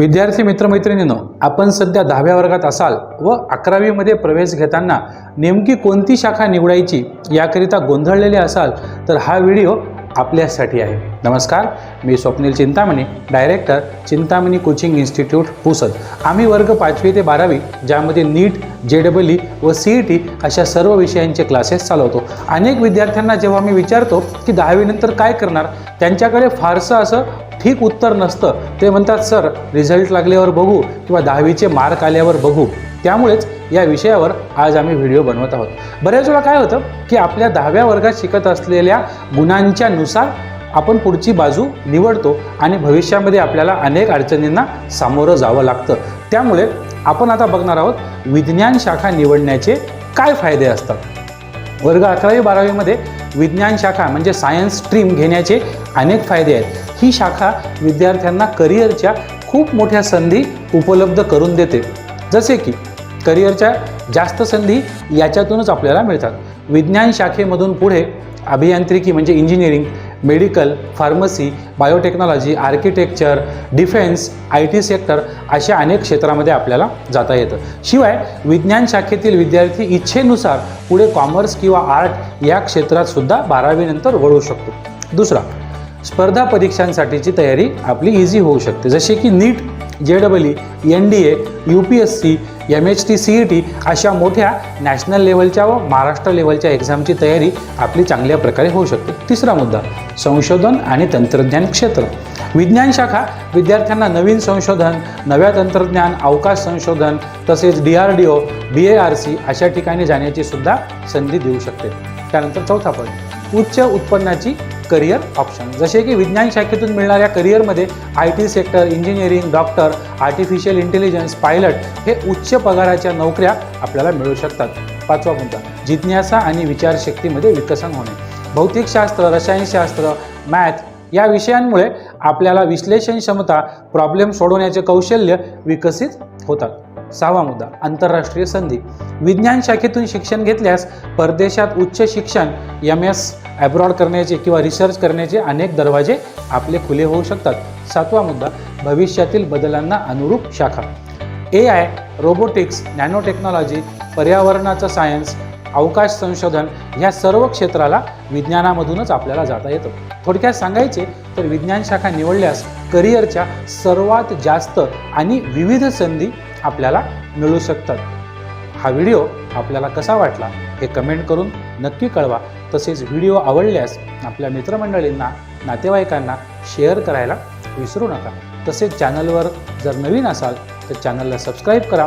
विद्यार्थी मित्रमैत्रिणींनो आपण सध्या दहाव्या वर्गात असाल व अकरावीमध्ये प्रवेश घेताना नेमकी कोणती शाखा निवडायची याकरिता गोंधळलेले असाल तर हा व्हिडिओ आपल्यासाठी आहे. नमस्कार मी Swapnil Chintamani director Chintamani coaching institute Pusad. आम्ही वर्ग पाचवी ते बारावी ज्यामध्ये नीट जे डबल ई व सी ई टी अशा सर्व विषयांचे क्लासेस चालवतो. अनेक विद्यार्थ्यांना जेव्हा मी विचारतो की दहावीनंतर काय करणार त्यांच्याकडे फारसं असं ठीक उत्तर नसतं. ते म्हणतात सर रिझल्ट लागल्यावर बघू किंवा दहावीचे मार्क आल्यावर बघू. त्यामुळेच या विषयावर आज आम्ही व्हिडिओ बनवत आहोत. बऱ्याच वेळा काय होतं की आपल्या दहाव्या वर्गात शिकत असलेल्या गुणांच्या नुसार आपण पुढची बाजू निवडतो आणि भविष्यामध्ये आपल्याला अनेक अडचणींना सामोरं जावं लागतं. त्यामुळे आपण आता बघणार आहोत विज्ञान शाखा निवडण्याचे काय फायदे असतात. वर्ग अकरावी बारावीमध्ये विज्ञान शाखा म्हणजे सायन्स स्ट्रीम घेण्याचे अनेक फायदे आहेत. ही शाखा विद्यार्थ्यांना करिअरच्या खूप मोठ्या संधी उपलब्ध करून देते. जसे की करिअरच्या जास्त संधी याच्यातूनच आपल्याला मिळतात. विज्ञान शाखेमधून पुढे अभियांत्रिकी म्हणजे engineering medical pharmacy biotechnology architecture defence I T sector अशा अनेक क्षेत्रामध्ये आपल्याला जाता येतं. शिवाय विज्ञान शाखेतील विद्यार्थी इच्छेनुसार पुढे कॉमर्स किंवा आर्ट या क्षेत्रात सुद्धा बारावीनंतर वळू शकतो. दुसरा स्पर्धा परीक्षांसाठीची तयारी आपली इझी होऊ शकते. जसे की NEET J double E N D A U P S C M H T C E T अशा मोठ्या नॅशनल लेवलच्या व महाराष्ट्र लेवलच्या एक्झामची तयारी आपली चांगल्या प्रकारे होऊ शकते. तिसरा मुद्दा संशोधन आणि तंत्रज्ञान क्षेत्र. विज्ञान शाखा विद्यार्थ्यांना नवीन संशोधन नव्या तंत्रज्ञान अवकाश संशोधन तसेच D R D O B A R C अशा ठिकाणी जाण्याची सुद्धा संधी देऊ शकते. त्यानंतर चौथा पॉईंट उच्च उत्पन्नाची करिअर ऑप्शन जसे की विज्ञान शाखेतून मिळणाऱ्या करिअरमध्ये I T sector engineering doctor artificial intelligence pilot हे उच्च पगाराच्या नोकऱ्या आपल्याला मिळू शकतात. पाचवा मुद्दा जिज्ञासा आणि विचारशक्तीमध्ये विकसन होणे. भौतिकशास्त्र रसायनशास्त्र मॅथ या विषयांमुळे आपल्याला विश्लेषण क्षमता प्रॉब्लेम सोडवण्याचे कौशल्य विकसित होतात. सहावा मुद्दा आंतरराष्ट्रीय संधी. विज्ञान शाखेतून शिक्षण घेतल्यास परदेशात उच्च शिक्षण एम एस ॲब्रॉड करण्याचे किंवा रिसर्च करण्याचे अनेक दरवाजे आपले खुले होऊ शकतात. सातवा मुद्दा भविष्यातील बदलांना अनुरूप शाखा. A I robotics nano technology पर्यावरणाचं सायन्स अवकाश संशोधन ह्या सर्व क्षेत्राला विज्ञानामधूनच आपल्याला जाता येतं. थोडक्यात सांगायचे तर विज्ञान शाखा निवडल्यास करिअरच्या सर्वात जास्त आणि विविध संधी आपल्याला मिळू शकतात. हा व्हिडिओ आपल्याला कसा वाटला हे कमेंट करून नक्की कळवा. तसेच व्हिडिओ आवडल्यास आपल्या मित्रमंडळींना नातेवाईकांना शेअर करायला विसरू नका. तसेच चॅनलवर जर नवीन असाल तर चॅनलला सबस्क्राईब करा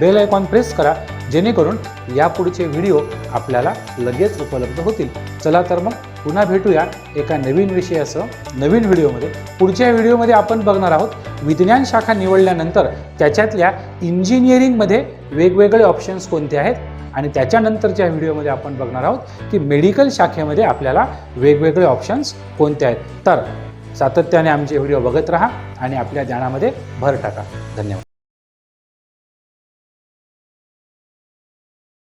बेल आयकॉन प्रेस करा जेणेकरून यापुढचे व्हिडिओ आपल्याला लगेच उपलब्ध होतील. चला तर मग पुन्हा भेटूया एका नवीन विषयासह नवीन व्हिडिओमध्ये. पुढच्या व्हिडिओमध्ये आपण बघणार आहोत विज्ञान शाखा निवडल्यानंतर त्याच्यातल्या इंजिनिअरिंगमध्ये वेगवेगळे ऑप्शन्स कोणते आहेत? आणि त्याच्यानंतरच्या व्हिडिओमध्ये आपण बघणार आहोत की मेडिकल शाखेमध्ये आपल्याला वेगवेगळे ऑप्शन्स कोणते आहेत. तर सातत्याने आमचे व्हिडिओ बघत राहा आणि आपल्या ज्ञानामध्ये भर टाका. धन्यवाद.